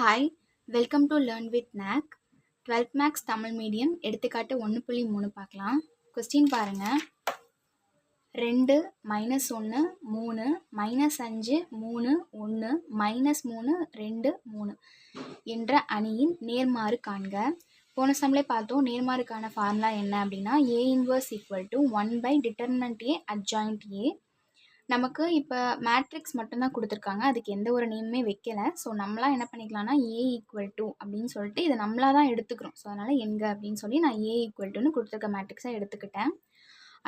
Hi welcome to learn with நேக் twelfth maths Tamil medium எடுத்துக்காட்டு ஒன்று புள்ளி மூணு பார்க்கலாம். கொஸ்டின் பாருங்கள் ரெண்டு மைனஸ் ஒன்று மூணு மைனஸ் அஞ்சு மூணு ஒன்று மைனஸ் மூணு ரெண்டு மூணு என்ற அணியின் நேர்மாறு காண்க. போன சம்லே பார்த்தோம். நேர்மாறுக்கான ஃபார்முலா என்ன அப்படின்னா A inverse equal to one by determinant A adjoint A நமக்கு இப்போ மேட்ரிக்ஸ் மட்டும்தான் கொடுத்துருக்காங்க. அதுக்கு எந்த ஒரு நேமுமே வைக்கலை. ஸோ நம்மளாம் என்ன பண்ணிக்கலாம்னா ஏ ஈக்குவல் டு அப்படின்னு சொல்லிட்டு இதை நம்மளாக தான் எடுத்துக்கிறோம். ஸோ அதனால் எங்கே அப்படின்னு சொல்லி நான் ஏ ஈக்குவல் டுன்னு கொடுத்துருக்க மேட்ரிக்ஸை எடுத்துக்கிட்டேன்.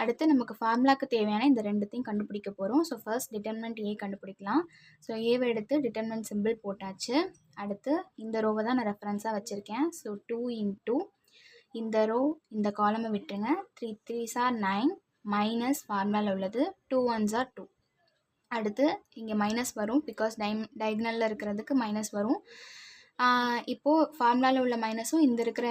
அடுத்து நமக்கு ஃபார்முலாக்கு தேவையான இந்த ரெண்டுத்தையும் கண்டுபிடிக்க போகிறோம் ஸோ ஃபர்ஸ்ட் டிட்டர்மெண்ட் ஏ கண்டுபிடிக்கலாம். ஸோ ஏவை எடுத்து டிட்டர்மெண்ட் சிம்பிள் போட்டாச்சு. அடுத்து இந்த ரோவை தான் நான் ரெஃபரன்ஸாக வச்சுருக்கேன். ஸோ டூ இன்டூ இந்த ரோ இந்த காலமை விட்டுருங்க. த்ரீ த்ரீ சார் நைன் மைனஸ் ஃபார்முலாவில் உள்ளது டூ ஒன்ஸ் ஆர் டூ அடுத்து இங்கே மைனஸ் வரும் பிகாஸ் டைம் டைக்னலில் இருக்கிறதுக்கு மைனஸ் வரும். இப்போது ஃபார்முலாவில் உள்ள மைனஸும் இந்த இருக்கிற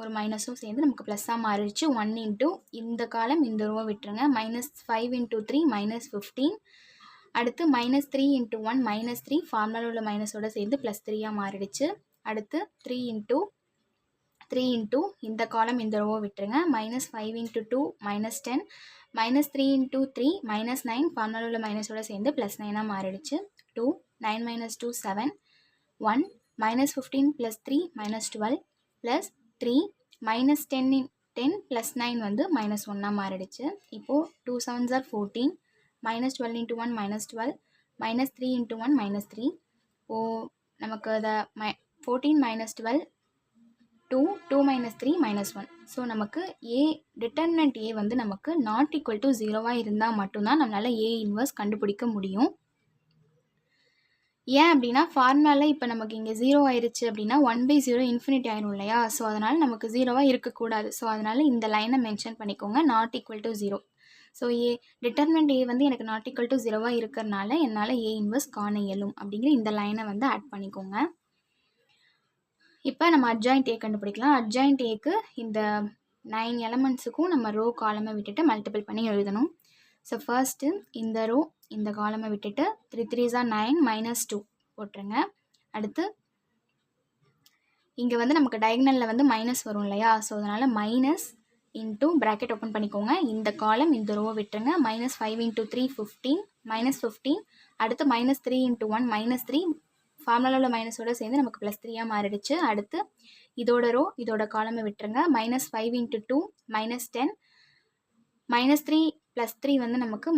ஒரு மைனஸும் சேர்ந்து நமக்கு ப்ளஸ்ஸாக மாறிடுச்சு. ஒன் இன்ட்டு இந்த காலம் இந்த ரூபா விட்டுருங்க. Minus five into three minus fifteen அடுத்து minus three into one minus three ஃபார்முலாவில் உள்ள மைனஸோட சேர்ந்து ப்ளஸ் த்ரீயாக மாறிடுச்சு. அடுத்து த்ரீ இன்ட்டு த்ரீ இன்ட்டு இந்த காலம் இந்த ரோவை விட்டுருங்க. Minus five into two minus ten minus three into three minus nine ஃபார்முலாவில் உள்ள மைனஸோட சேர்ந்து ப்ளஸ் நைனாக மாறிடுச்சு. Two nine minus two seven one minus fifteen plus three minus twelve plus three minus ten in ten plus nine வந்து minus ஒன்னாக மாறிடுச்சு. இப்போது two sevens are fourteen minus twelve into one minus twelve minus three into one minus three oh நமக்கு அதை my fourteen minus twelve two two minus three minus one so நமக்கு A determinant ஏ வந்து நமக்கு not equal to ஜீரோவாக இருந்தால் மட்டும்தான் நம்மளால் A inverse கண்டுபிடிக்க முடியும். ஏன் அப்படின்னா ஃபார்முலாவில் இப்போ நமக்கு இங்கே ஜீரோ ஆயிடுச்சு அப்படின்னா ஒன் பை ஜீரோ இன்ஃபினிட்டி ஆயிரும் இல்லையா? ஸோ அதனால் நமக்கு ஜீரோவாக இருக்கக்கூடாது. ஸோ அதனால் இந்த லைனை மென்ஷன் பண்ணிக்கோங்க not equal to zero so A determinant A வந்து எனக்கு நாட் ஈக்குவல் டு ஜீரோவாக இருக்கிறனால என்னால் ஏ இன்வெஸ்ட் காண இயலும். அப்படிங்கிற இந்த லைனை வந்து ஆட் பண்ணிக்கோங்க. இப்போ நம்ம அட்ஜாயிண்ட் ஏ கண்டுபிடிக்கலாம். அட்ஜாயிண்ட் ஏக்கு இந்த நைன் எலமெண்ட்ஸுக்கும் நம்ம ரோ காலமை விட்டுட்டு மல்டிபிள் பண்ணி எழுதணும். ஸோ ஃபர்ஸ்ட்டு இந்த ரோ இந்த காலமை விட்டுட்டு த்ரீ த்ரீ ஜா நைன் மைனஸ் டூ போட்டுருங்க. அடுத்து இங்கே வந்து நமக்கு டயக்னலில் வந்து மைனஸ் வரும் இல்லையா? ஸோ அதனால் மைனஸ் இன்ட்டு ப்ராக்கெட் ஓப்பன் பண்ணிக்கோங்க. இந்த காலம் இந்த ரோவை விட்டுருங்க. Minus five into three fifteen minus fifteen அடுத்து minus three into one minus three ஃபார்முலாவில் உள்ள மைனஸோட சேர்ந்து நமக்கு ப்ளஸ் த்ரீயாக மாறிடுச்சு. அடுத்து இதோட ரோ இதோட காலமை விட்டுருங்க. Minus five into two minus ten minus three plus three வந்து நமக்கு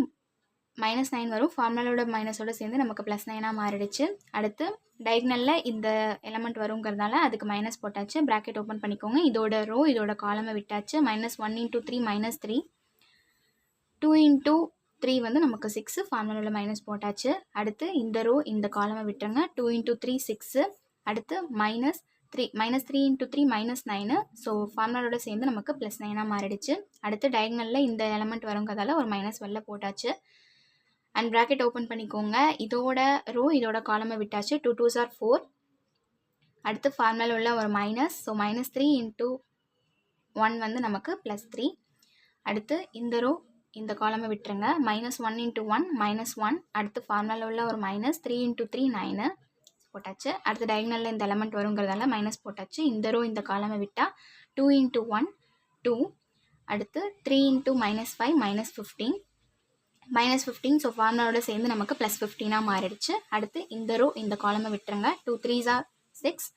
மைனஸ் நைன் வரும். ஃபார்முலாவோட மைனஸோட சேர்ந்து நமக்கு ப்ளஸ் நைனாக மாறிடுச்சு. அடுத்து டைக்னலில் இந்த எலமெண்ட் வருங்கிறதால அதுக்கு மைனஸ் போட்டாச்சு. ப்ராக்கெட் ஓப்பன் பண்ணிக்கோங்க. இதோட ரோ இதோட காலமை விட்டாச்சு. Minus one into three minus three two into three வந்து நமக்கு சிக்ஸு ஃபார்முலாவில் மைனஸ் போட்டாச்சு. அடுத்து இந்த ரோ இந்த காலமை விட்டுருங்க. டூ இன்ட்டு த்ரீ சிக்ஸு அடுத்து minus three minus three into three minus nine so ஃபார்முலாவோட சேர்ந்து நமக்கு ப்ளஸ் நைனாக மாறிடுச்சு. அடுத்து டயக்னலில் இந்த எலமெண்ட் வருங்கிறதால ஒரு மைனஸ் வெளில போட்டாச்சு. அண்ட் ப்ராக்கெட் ஓப்பன் பண்ணிக்கோங்க. இதோட ரோ இதோட காலமை விட்டாச்சு. டூ டூஸ் ஆர் ஃபோர் அடுத்து ஃபார்முலாவில் உள்ள ஒரு minus so minus three into one வந்து நமக்கு ப்ளஸ் த்ரீ அடுத்து இந்த ரோ இந்த காலமை விட்டுருங்க. Minus one into one minus one அடுத்து ஃபார்முலாவில் உள்ள ஒரு minus three into three nine போட்டாச்சு. அடுத்து டயக்னலில் இந்த எலமெண்ட் வருங்கிறதால மைனஸ் போட்டாச்சு. இந்த ரோ இந்த காலமை விட்டால் டூ இன்ட்டு ஒன் டூ அடுத்து three into minus five minus fifteen minus fifteen so ஃபார்முலாவோட சேர்ந்து நமக்கு ப்ளஸ் ஃபிஃப்டீனாக மாறிடுச்சு. அடுத்து இந்த ரோ இந்த காலமை விட்டுருங்க. டூ த்ரீஸ் சிக்ஸ்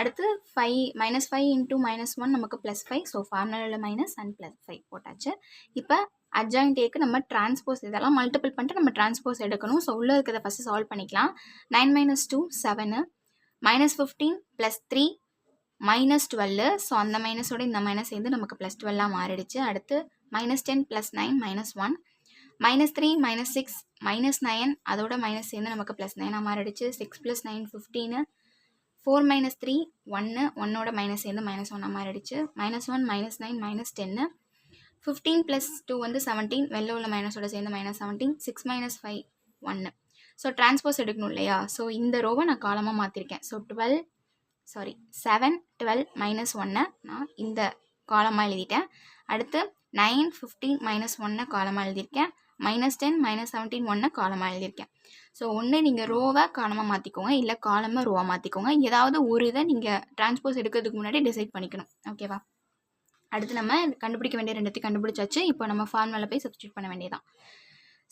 அடுத்து five minus five into minus one நமக்கு ப்ளஸ் ஃபைவ் ஸோ ஃபார்முலாவில் மைனஸ் அண்ட் ப்ளஸ் ஃபைவ் போட்டாச்சு. இப்போ அட்ஜாயிண்ட் ஏக்கு நம்ம டிரான்ஸ்போஸ் இதெல்லாம் மல்டிபிள் பண்ணிட்டு நம்ம டிரான்ஸ்போஸ் எடுக்கணும். ஸோ உள்ளே இருக்கிறத ஃபஸ்ட்டு சால்வ் பண்ணிக்கலாம். Nine minus two seven minus fifteen plus three minus twelve so அந்த மைனஸோட இந்த மைனஸ் சேர்ந்து நமக்கு ப்ளஸ் டுவெல்லாக மாறிடுச்சு. அடுத்து minus ten plus nine minus one minus three minus six minus nine அதோட மைனஸ் சேர்ந்து நமக்கு ப்ளஸ் நைனாக மாறிடுச்சு. Six plus nine fifteen four minus three ஒன்று ஒன்னோட மைனஸ் சேர்ந்து மைனஸ் ஒன்னாக மாறிடுச்சு. Minus one minus nine minus ten fifteen plus two வந்து செவன்டீன் வெளில உள்ள மைனஸோட சேர்ந்து minus seventeen six minus five ஒன்று ஸோ டிரான்ஸ்போஸ் எடுக்கணும் இல்லையா? ஸோ இந்த ரோவை நான் காலமாக மாற்றிருக்கேன் so twelve sorry seven twelve minus ஒன்னை நான் இந்த காலமாக எழுதிட்டேன். அடுத்து நைன் ஃபிஃப்டீன் மைனஸ் ஒன்னை காலமாக எழுதியிருக்கேன். மைனஸ் டென் மைனஸ் செவன்டீன் ஒன்னை காலமாக எழுதியிருக்கேன். ஸோ ஒன்று நீங்கள் ரோவை காலமாக மாற்றிக்கோங்க இல்லை காலமாக ரோவாக மாற்றிக்கோங்க ஏதாவது ஒரு இதை நீங்கள் டிரான்ஸ்போஸ் எடுக்கிறதுக்கு முன்னாடி டிசைட் பண்ணிக்கணும். ஓகேவா அடுத்து நம்ம கண்டுபிடிக்க வேண்டிய ரெண்டுத்தையும் கண்டுபிடிச்சாச்சு. இப்போ நம்ம ஃபார்முலா போய் சப்ஸ்டியூட் பண்ண வேண்டியதான்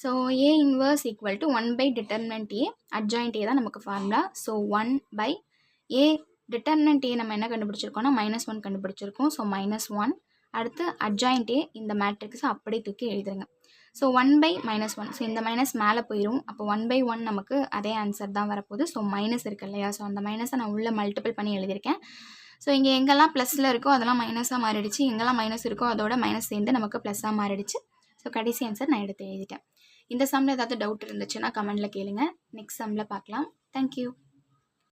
so A inverse equal to one by determinant A adjoint A தான் நமக்கு formula so one by A determinant A நம்ம என்ன கண்டுபிடிச்சிருக்கோம்னா மைனஸ் ஒன் கண்டுபிடிச்சிருக்கோம். ஸோ மைனஸ் ஒன் அடுத்து அட்ஜாயின்ட் ஏ இந்த மேட்ரிக்ஸ் அப்படியே தூக்கி எழுதுருங்க. So one by minus one so இந்த மைனஸ் மேலே போயிடும் அப்போ ஒன் பை ஒன் நமக்கு அதே ஆன்சர் தான் வரப்போகுது. ஸோ மைனஸ் இருக்கு இல்லையா? ஸோ அந்த மைனஸை நான் உள்ளே மல்டிபிள் பண்ணி எழுதியிருக்கேன். ஸோ இங்கே எங்கெல்லாம் ப்ளஸில் இருக்கோ அதெல்லாம் மைனஸாக மாறிடுச்சு. எங்கெல்லாம் மைனஸ் இருக்கோ அதோட மைனஸ் சேர்ந்து நமக்கு ப்ளஸ்ஸாக மாறிடுச்சு. ஸோ கடைசி ஆன்சர் நான் எடுத்து எழுதிட்டேன். இந்த சம்மில் ஏதாவது டவுட் இருந்துச்சுன்னா கமெண்டில் கேளுங்க. நெக்ஸ்ட் சம்மில் பார்க்கலாம். தேங்க்யூ